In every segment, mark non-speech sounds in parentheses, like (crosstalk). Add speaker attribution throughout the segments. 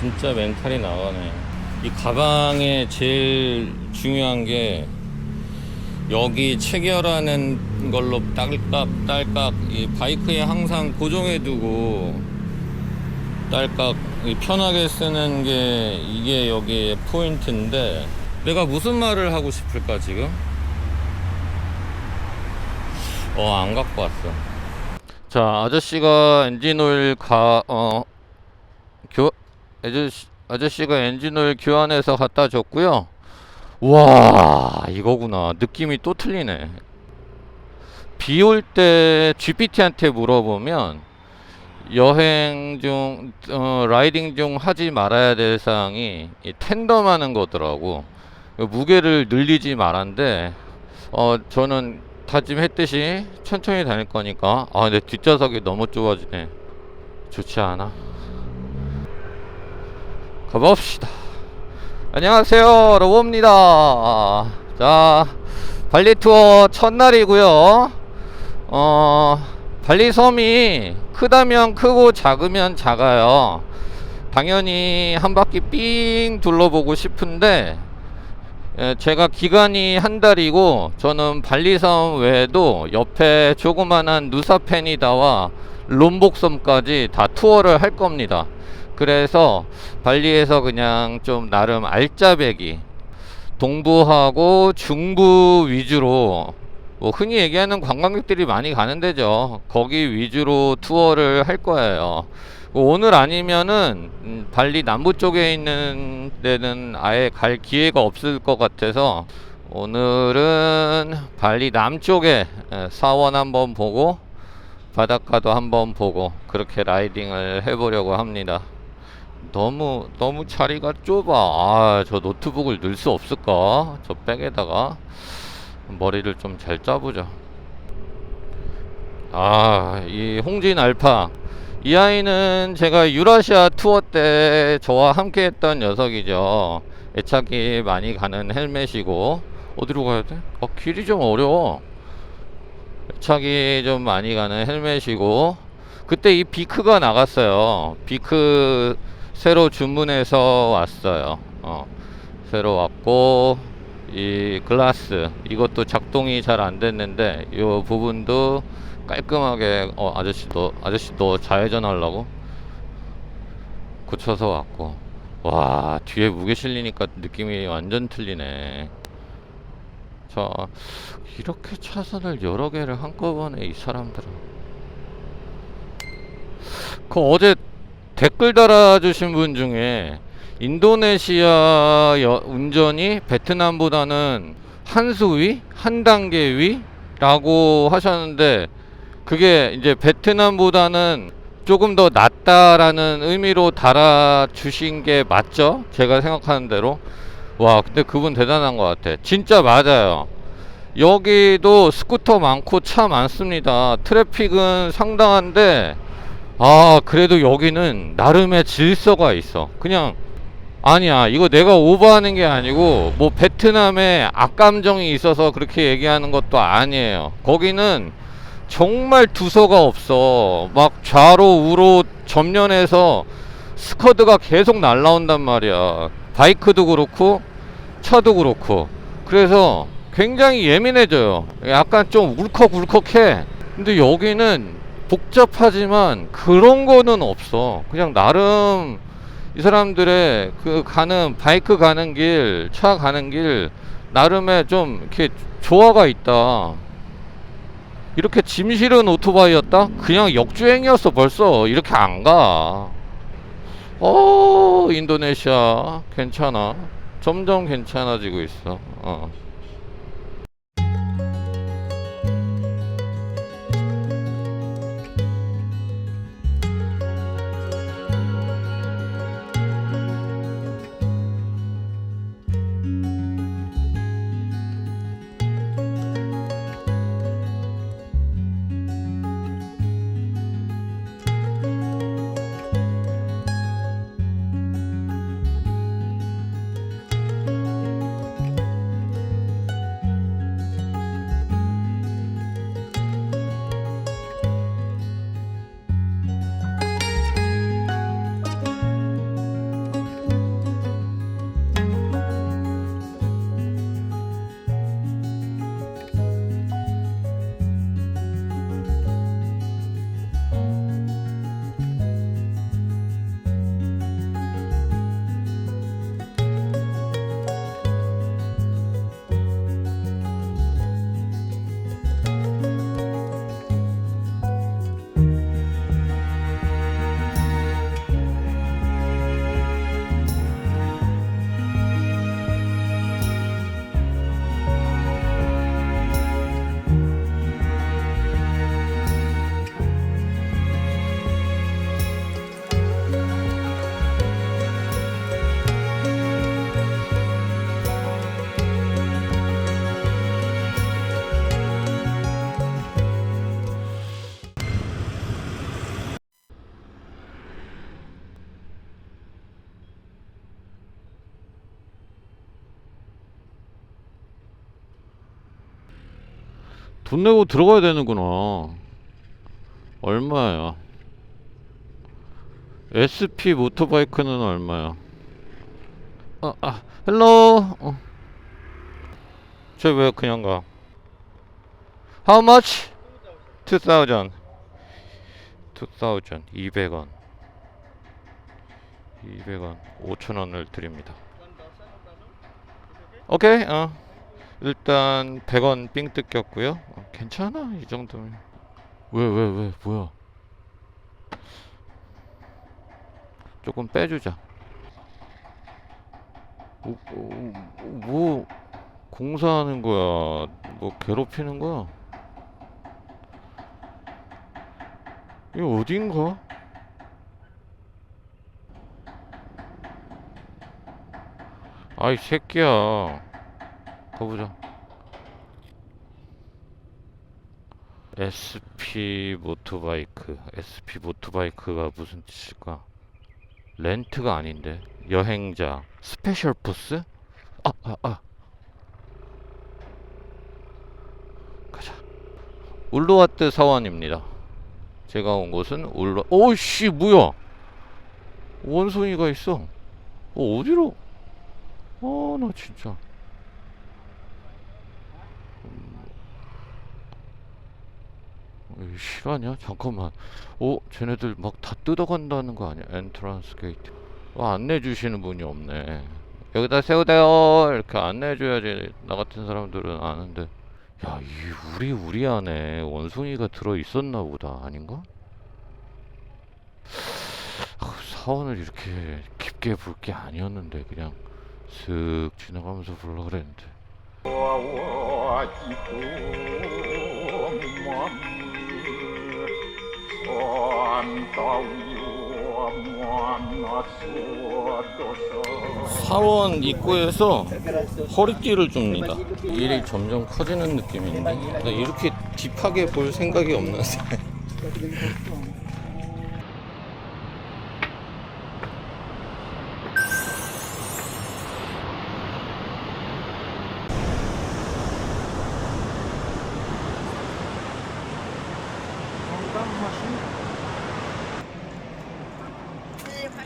Speaker 1: 진짜 멘탈이 나가네. 이 가방에 제일 중요한 게 여기 체결하는 걸로 딸깍 딸깍 이 바이크에 항상 고정해 두고 딸깍 이 편하게 쓰는 게 이게 여기의 포인트인데 내가 무슨 말을 하고 싶을까 지금? 어 안 갖고 왔어. 자 아저씨가 엔진오일 가 어 교 아저씨 아저씨가 엔진오일 교환해서 갖다 줬고요. 와 이거구나 느낌이 또 틀리네. 비 올 때 GPT한테 물어보면 여행 중 어, 라이딩 중 하지 말아야 될 사항이 이 텐덤하는 거더라고. 무게를 늘리지 말한데 어 저는 다짐했듯이 천천히 다닐 거니까 아 근데 뒷좌석이 너무 좁아지네. 좋지 않아. 가봅시다. 안녕하세요, 로보입니다. 자, 발리 투어 첫날이고요. 어, 발리 섬이 크다면 크고 작으면 작아요. 당연히 한 바퀴 삥 둘러보고 싶은데 예, 제가 기간이 한 달이고 저는 발리섬 외에도 옆에 조그만한 누사페니다와 롬복섬까지 다 투어를 할 겁니다. 그래서 발리에서 그냥 좀 나름 알짜배기 동부하고 중부 위주로 뭐 흔히 얘기하는 관광객들이 많이 가는 데죠. 거기 위주로 투어를 할 거예요. 오늘 아니면은 음, 발리 남부 쪽에 있는 데는 아예 갈 기회가 없을 것 같아서 오늘은 발리 남쪽에 에, 사원 한번 보고 바닷가도 한번 보고 그렇게 라이딩을 해보려고 합니다. 너무 너무 자리가 좁아. 아, 저 노트북을 넣을 수 없을까? 저 백에다가 머리를 좀 잘 짜보자. 아, 이 홍진 알파. 이 아이는 제가 유라시아 투어 때 저와 함께 했던 녀석이죠. 애착이 많이 가는 헬멧이고 어디로 가야 돼? 어, 길이 좀 어려워. 애착이 좀 많이 가는 헬멧이고 그때 이 비크가 나갔어요. 비크 새로 주문해서 왔어요. 어, 새로 왔고 이 글라스 이것도 작동이 잘 안 됐는데 이 부분도 깔끔하게 어 아저씨 너 아저씨 너 좌회전 하려고 고쳐서 왔고. 와 뒤에 무게 실리니까 느낌이 완전 틀리네. 자 이렇게 차선을 여러 개를 한꺼번에 이 사람들은. 그 어제 댓글 달아주신 분 중에 인도네시아 여- 운전이 베트남보다는 한 수 위? 한 단계 위? 라고 하셨는데 그게 이제 베트남보다는 조금 더 낫다라는 의미로 달아주신 게 맞죠? 제가 생각하는 대로. 와, 근데 그분 대단한 것 같아. 진짜 맞아요. 여기도 스쿠터 많고 차 많습니다. 트래픽은 상당한데, 아, 그래도 여기는 나름의 질서가 있어. 그냥, 아니야. 이거 내가 오버하는 게 아니고, 뭐, 베트남에 악감정이 있어서 그렇게 얘기하는 것도 아니에요. 거기는 정말 두서가 없어. 막 좌로 우로 전면에서 스커드가 계속 날라온단 말이야. 바이크도 그렇고, 차도 그렇고. 그래서 굉장히 예민해져요. 약간 좀 울컥울컥해. 근데 여기는 복잡하지만 그런 거는 없어. 그냥 나름 이 사람들의 그 가는 바이크 가는 길, 차 가는 길 나름의 좀 이렇게 조화가 있다. 이렇게 짐 실은 오토바이였다? 그냥 역주행이었어 벌써 이렇게 안 가. 어 인도네시아 괜찮아. 점점 괜찮아지고 있어. 어. 돈 내고 들어가야 되는구나. 얼마야? SP 모터바이크는 얼마야? 아, 아, 헬로. 어. 쟤왜 그냥 가? How much? 2000. 2000. 200원. 200원. 5,000원을 드립니다. 오케이. 어. 일단 100원 삥 뜯겼고요. 어, 괜찮아. 이 정도면. 왜, 왜, 왜, 뭐야? 조금 빼주자. 오, 오, 뭐 공사하는 거야? 뭐 괴롭히는 거야? 이거 어딘가? 아이 새끼야. 가보자. SP 모토바이크. SP 모토바이크가 무슨 뜻일까? 렌트가 아닌데. 여행자. 스페셜 부스? 아, 아, 아. 가자. 울루와트 사원입니다. 제가 온 곳은 울루, 오씨, 뭐야? 원숭이가 있어. 어, 어디로? 어, 나 진짜. 음. 에이, 실화냐? 잠깐만. 어, 쟤네들 막 다 뜯어간다는 거 아니야? 엔트런스 게이트. 어, 안내 주시는 분이 없네. 여기다 세우세요. 이렇게 안내해 줘야지. 나 같은 사람들은 아는데. 야, 이 우리 우리 안에 원숭이가 들어 있었나 보다. 아닌가? 아, 사원을 이렇게 깊게 볼 게 아니었는데 그냥 슥 지나가면서 보려 그랬는데. 사원 입구에서 허리띠를 줍니다. 일이 점점 커지는 느낌인데 나 이렇게 딥하게 볼 생각이 없는데.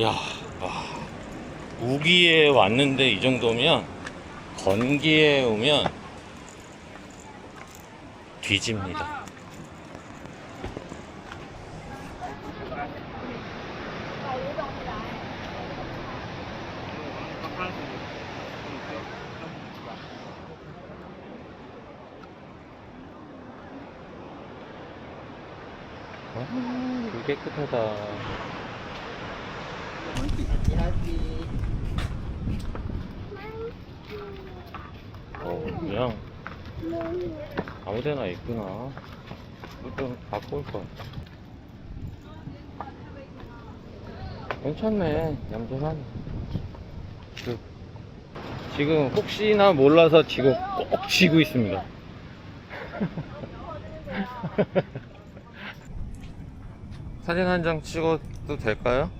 Speaker 1: 야, 와. 우기에 왔는데 이 정도면 건기에 오면 뒤집니다. 아, 이거 깨끗하다. 어, 그냥 아무데나 있구나. 좀 갖고 올 거. 괜찮네, 얌전하네. 그, 지금 혹시나 몰라서 지금 꼭 쥐고 있습니다. (laughs) 사진 한 장 찍어도 될까요?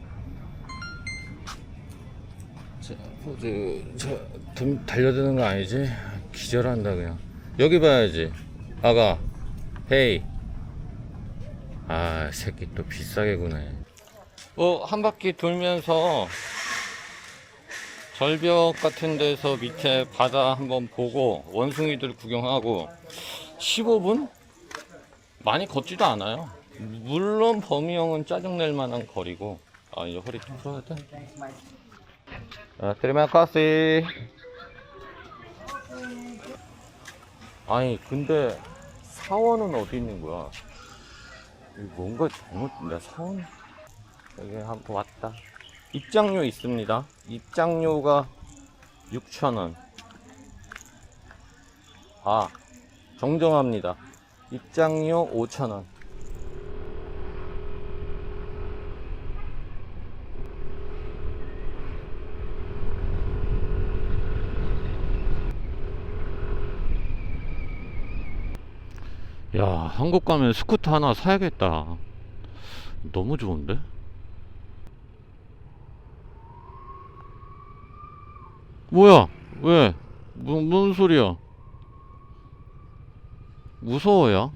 Speaker 1: 자, 포즈, 저, 좀 달려드는 거 아니지? 기절한다, 그냥. 여기 봐야지. 아가, 헤이. 아, 새끼 또 비싸게 구네. 어, 한 바퀴 돌면서 절벽 같은 데서 밑에 바다 한번 보고 원숭이들 구경하고 15분? 많이 걷지도 않아요. 물론 범이 형은 짜증낼 만한 거리고 아 이제 허리 좀 풀어야 돼. 아, 테리마카시. 아니 근데 사원은 어디 있는 거야? 뭔가 잘못 나 사원 여기 한번 왔다. 입장료 있습니다. 입장료가 6,000원. 아, 정정합니다. 입장료 5,000원. 야, 한국 가면 스쿠터 하나 사야겠다. 너무 좋은데? 뭐야? 왜? 뭔, 뭔 소리야? 무서워요.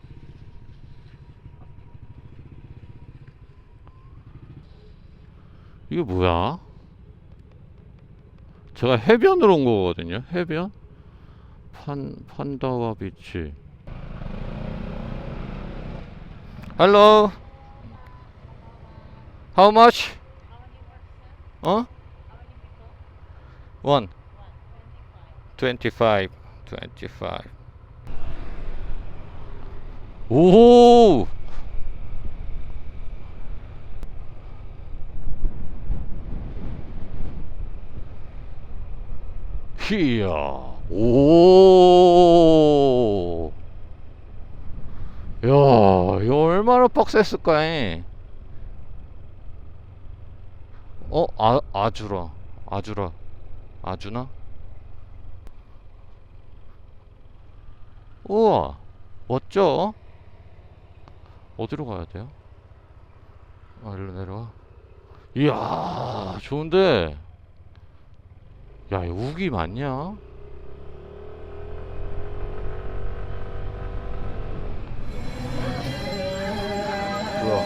Speaker 1: 이게 뭐야? 제가 해변으로 온 거거든요. 해변? 판 판다와 비치. Hello? How much? Huh? One. 25. 25. Ooh! Here. Oh! 오. 야, 이거 얼마나 빡셌을까? 이? 어, 아, 아주라. 아주라. 아주나? 우와, 멋져. 어디로 가야 돼요? 아, 일로 내려와. 이야, 좋은데. 야, 이 우기 맞냐? 뭐야?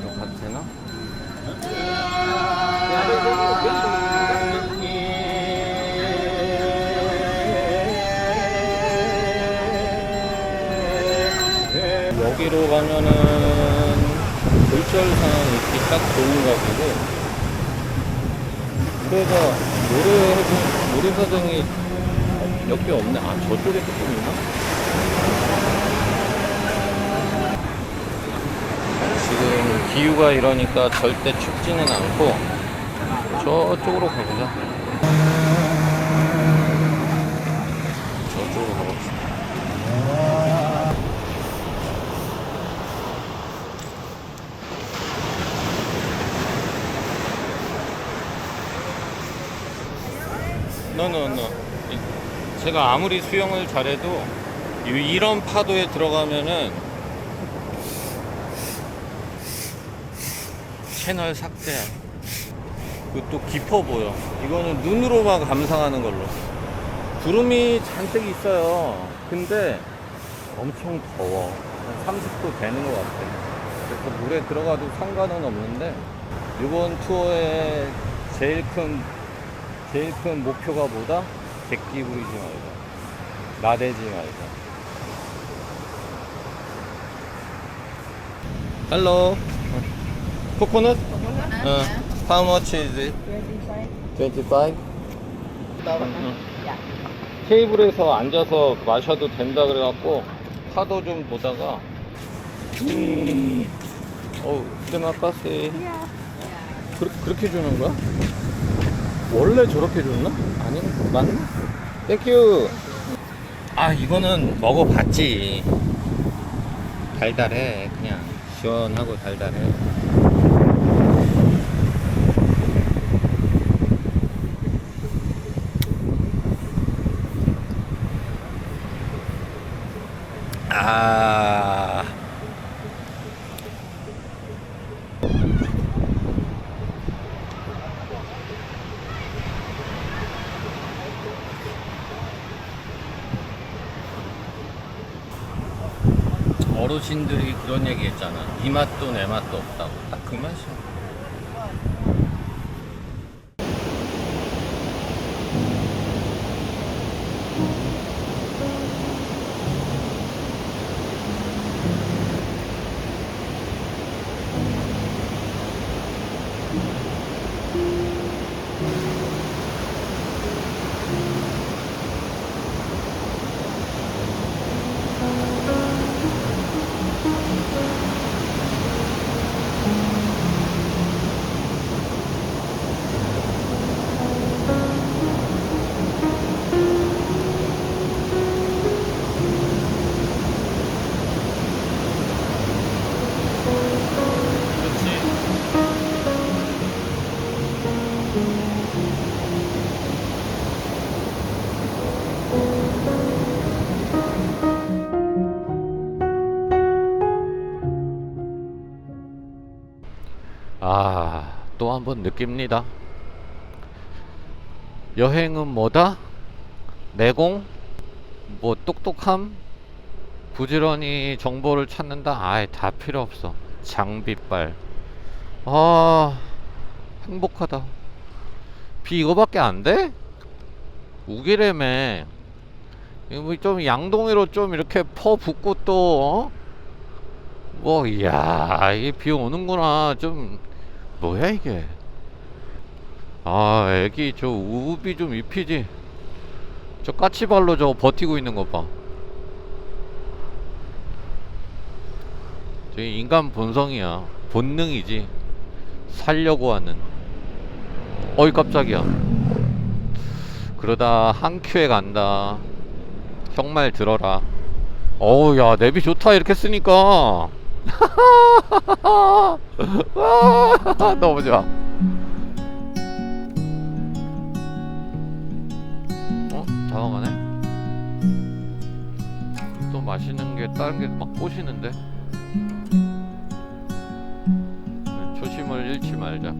Speaker 1: 이거 가도 되나? 여기로 가면은 골절상 있기 딱 좋은 가격이고 그래서 노래해준 노래사장이 몇 개 없네. 아 저쪽에 조금 있나? 지금 기후가 이러니까 절대 춥지는 않고 저쪽으로 가보자. 저쪽으로 가봅시다. 노노노. 제가 아무리 수영을 잘해도 이- 이런 파도에 들어가면은 채널 삭제야. 그또 깊어 보여. 이거는 눈으로만 감상하는 걸로. 구름이 잔뜩 있어요. 근데 엄청 더워. 한 30도 되는 것 같아. 그래서 물에 들어가도 상관은 없는데 이번 투어의 제일 큰 제일 큰 목표가 뭐다? 객기 부리지 말자. 나대지 말자. Hello. Coconut? Uh, how much is it? 25? 응. 테이블에서 앉아서 마셔도 된다 그래갖고 파도 좀 보다가 음. 어우 드마카세 그, 그렇게 주는 거야? 원래 저렇게 줬나? 아니 맞나? 땡큐 아 이거는 먹어봤지 달달해 그냥 시원하고 달달해 아 어르신들이 그런 얘기 했잖아. 이 맛도 내 맛도 없다고. 딱 그 맛이야. 또 한번 느낍니다. 여행은 뭐다? 내공? 뭐 똑똑함? 부지런히 정보를 찾는다? 아예 다 필요 없어. 장비빨. 아, 행복하다. 비 이거밖에 안 돼? 우기래매. 이거 뭐좀 양동이로 좀 이렇게 퍼 붓고 또, 어? 뭐, 이야, 이게 비 오는구나. 좀, 뭐야, 이게. 아, 애기 저 우비 좀 입히지. 저 까치발로 저거 버티고 있는 거 봐. 저 인간 본성이야. 본능이지. 살려고 하는. 어이, 깜짝이야. 그러다 한 큐에 간다. 형말 들어라. 어우, 야, 내비 좋다. 이렇게 쓰니까. 와, 너무 좋아. 어? 다가가네? 또 맛있는 게 다른 게 막 꼬시는데? 조심을 잃지 말자.